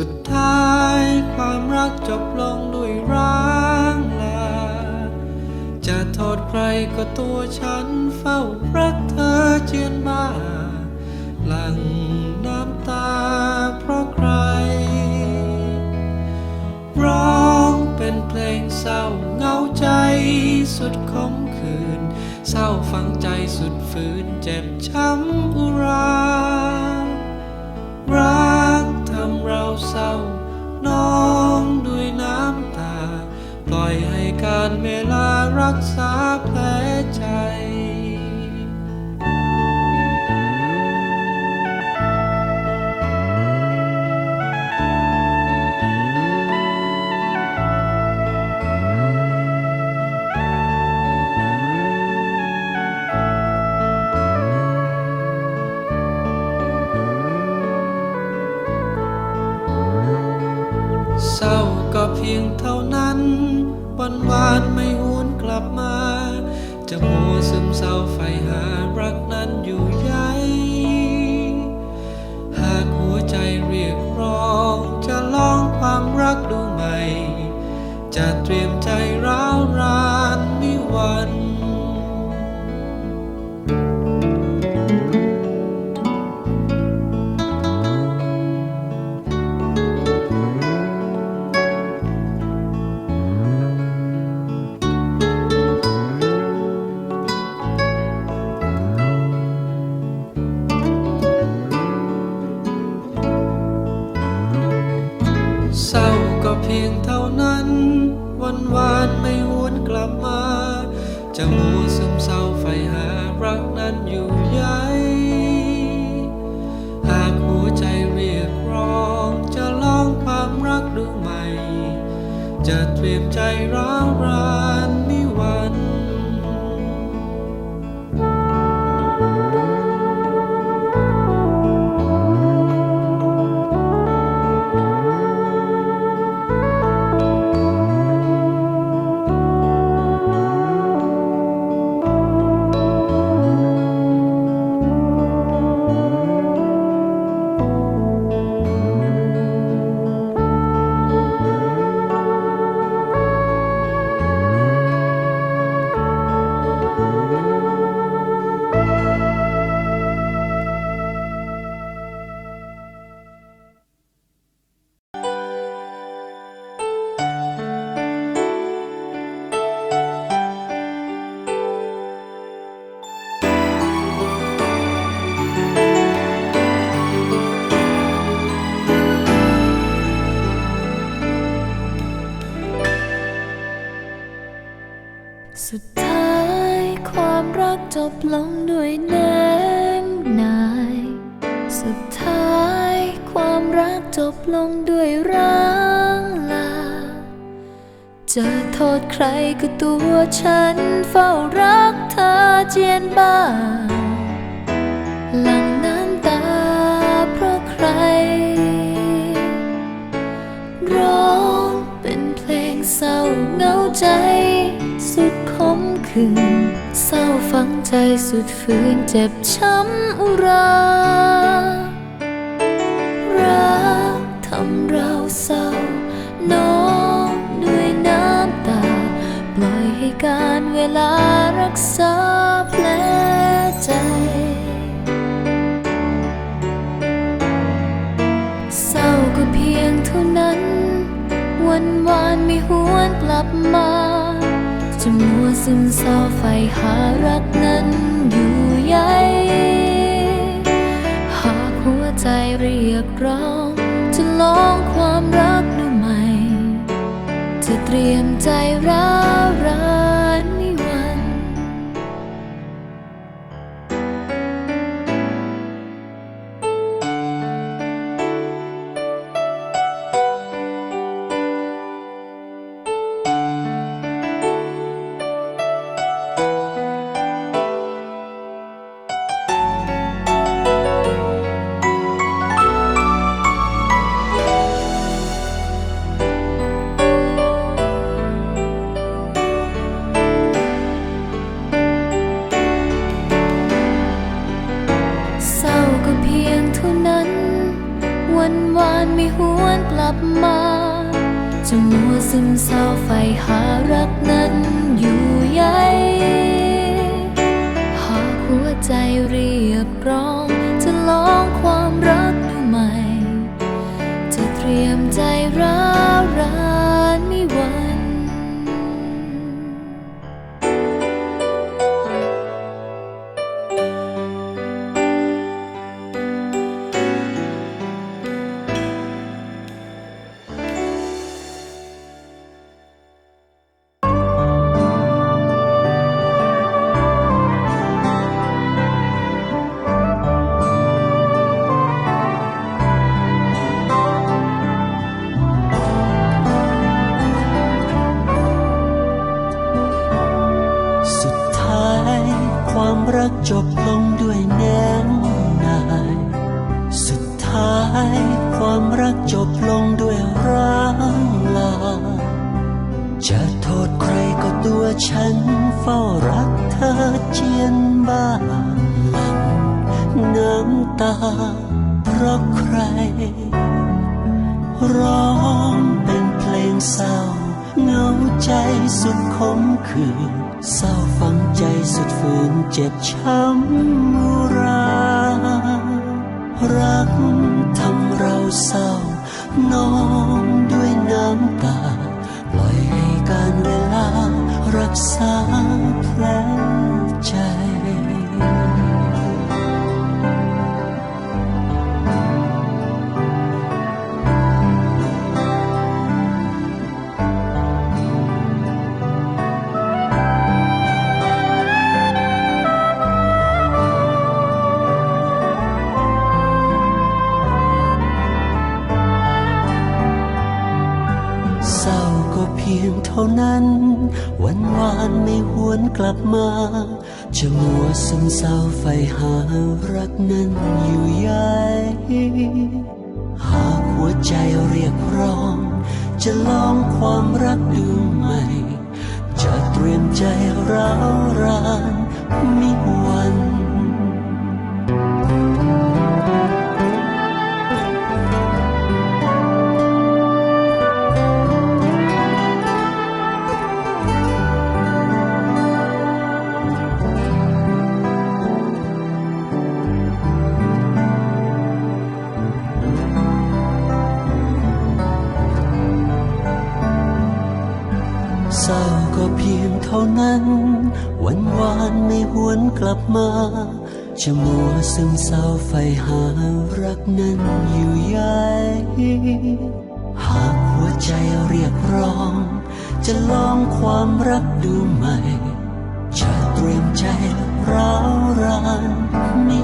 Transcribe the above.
สุดท้ายความรักจบลงด้วยร้างลา จะโทษใครก็ตัวฉันเฝ้ารักเธอเจียนมาหลังน้ำตาเพราะใคร ร้องเป็นเพลงเศร้าเหงาใจสุดขมขืน เศร้าฟังใจสุดฝืนเจ็บช้ำอุรา วันวานไม่ วันวานไม่หวนกลับมาจะมัวซึมเศร้าใฝ่หารักนั้นอยู่ใยหากหัวใจเรียกร้อง จะลองความรักดูใหม่ จะเตรียมใจร้า สุดท้ายความรักจบลงด้วยแน้งนาย สุดท้ายความรักจบลงด้วยร้างลา จะโทษใครก็ตัวฉันเฝ้ารักเธอเจียนบ้าหลังน้ำตาเพราะใคร ร้องเป็นเพลงเศร้าเหงาใจสุด ขมขื่นเศร้าฝังใจสุดฝืนเจ็บช้ำอุรา รักทำเราเศร้าน้องด้วยน้ำตา ปล่อยให้การเวลารักษาแผลใจ เศร้าก็เพียงเท่านั้น วันวานไม่หวนกลับมา ซึมเศร้าไฟหารักนั้นอยู่ใยหากหัวใจเรียกร้อง จะลองความรักดูใหม่ จะเตรียมใจรัก มัวซึมเศร้าไฟหารักนั้นอยู่ใยหากหัวใจเรียกร้อง บลงด้วยแน่นาย สุดท้ายความรักจบลงด้วยร้างลา จะโทษใครก็ตัวฉันเฝ้ารักเธอเจียนบ้านหลังน้ำตา เพราะใคร ร้องเป็นเพลงเศร้า เงาใจสุดขมขื่น เศร้าฝังใจสุดฝืนเจ็บช้ำมุรารักทำเราเศร้านองด้วยน้ำตา ปล่อยให้การเวลารักษาแผล พียงเท่านั้น วันวานไม่หวนกลับมา จะมัวซึมเศร้าไฟหารักนั้นอยู่ใยหากหัวใจเรียกร้อง จะลองความรักดูใหม่ กลับมา จะมัวซึมเศร้าไฟหารักนั้นอยู่ยายหากหัวใจเรียกร้อง จะลองความรักดูใหม่ จะเตรียมใจร้าวรานไม่